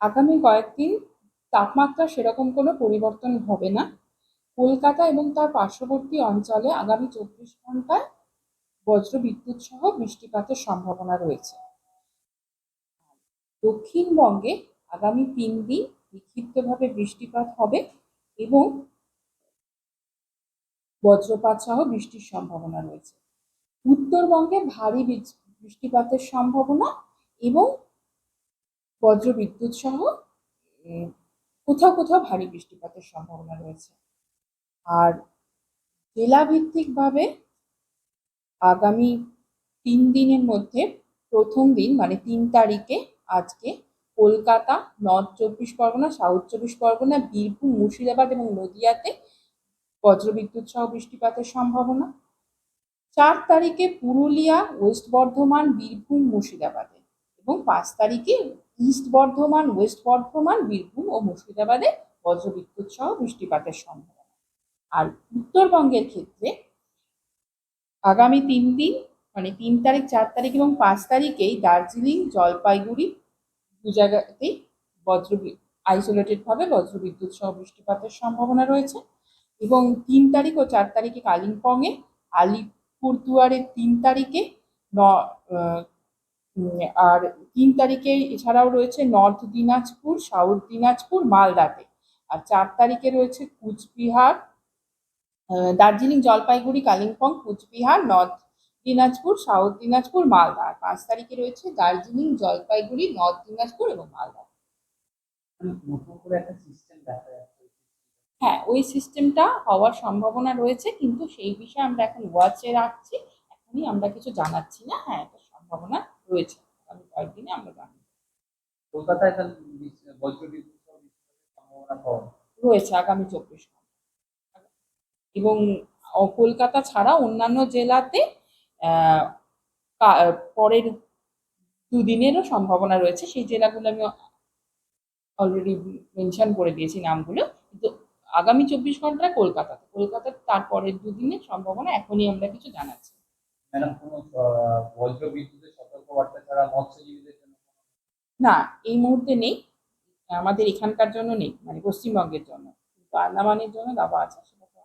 আগামী কয়েকদিন তাপমাত্রা সেরকম কোনো পরিবর্তন হবে না। কলকাতা এবং তার পার্শ্ববর্তী অঞ্চলে আগামী চব্বিশ ঘন্টায় বজ্র বিদ্যুৎ সহ বৃষ্টিপাতের সম্ভাবনা রয়েছে। দক্ষিণবঙ্গে আগামী তিন দিন বিক্ষিপ্তভাবে বৃষ্টিপাত হবে এবং বজ্রপাত সহ বৃষ্টির সম্ভাবনা রয়েছে। উত্তরবঙ্গে ভারী বৃষ্টিপাতের সম্ভাবনা এবং বজ্র বিদ্যুৎ সহ কোথাও কোথাও ভারী বৃষ্টিপাতের সম্ভাবনা রয়েছে। আর জেলাভিত্তিকভাবে আগামী তিন দিনের মধ্যে প্রথম দিন মানে তিন তারিখে আজকে কলকাতা, নর্থ চব্বিশ পরগনা, সাউথ চব্বিশ পরগনা, বীরভূম, মুর্শিদাবাদ এবং নদিয়াতে বজ্রবিদ্যুৎ সহ বৃষ্টিপাতের সম্ভাবনা। চার তারিখে পুরুলিয়া, ওয়েস্ট বর্ধমান, বীরভূম, মুর্শিদাবাদে এবং পাঁচ তারিখে ইস্ট বর্ধমান, ওয়েস্ট বর্ধমান, বীরভূম ও মুর্শিদাবাদে বজ্রবিদ্যুৎ সহ বৃষ্টিপাতের সম্ভাবনা। আর উত্তরবঙ্গের ক্ষেত্রে আগামী তিন দিন মানে তিন তারিখ, চার তারিখ এবং পাঁচ তারিখেই দার্জিলিং, জলপাইগুড়ি দু জায়গাতেই বজ্র আইসোলেটেড ভাবে বজ্রবিদ্যুৎ সহ বৃষ্টিপাতের সম্ভাবনা রয়েছে এবং তিন তারিখ ও চার তারিখে কালিম্পংয়ে আলিপুরদুয়ারের তিন তারিখে, ন আর তিন তারিখে এছাড়াও রয়েছে নর্থ দিনাজপুর সাউথ দিনাজপুর মালদাতে। আর চার তারিখে রয়েছে কুচবিহার দার্জিলিং জলপাইগুড়ি কালিম্পং কুচবিহার নর্থ দিনাজপুর সাউথ দিনাজপুর মালদা। আর পাঁচ তারিখে রয়েছে দার্জিলিং জলপাইগুড়ি নর্থ দিনাজপুর এবং মালদা। নতুন করে একটা সিস্টেম দেখা যাচ্ছে। হ্যাঁ ওই সিস্টেমটা হওয়ার সম্ভাবনা রয়েছে কিন্তু সেই বিষয়ে আমরা এখন ওয়াচে রাখছি। এখনই আমরা কিছু জানাচ্ছি না। হ্যাঁ একটা সম্ভাবনা রয়েছে। আগামী কয়েকদিনে আমরা জানব কলকাতায় রয়েছে আগামী চব্বিশ ঘণ্টা। এবং কলকাতা ছাড়া অন্যান্য জেলাতে পরের দুদিনেরও সম্ভাবনা রয়েছে। সেই জেলাগুলো আমি অলরেডি মেনশন করে দিয়েছি নামগুলো। কিন্তু আগামী চব্বিশ ঘন্টায় কলকাতাতে। কলকাতার তারপরের দুদিনের সম্ভাবনা এখনই আমরা কিছু জানাচ্ছি। ম্যাডাম কোনো আহ, ছাড়া মৎস্যজীবীদের জন্য না এই মুহূর্তে নেই। আমাদের এখানকার জন্য নেই মানে পশ্চিমবঙ্গের জন্য। কিন্তু আন্দামানের জন্য দাবা আছে সেটা তো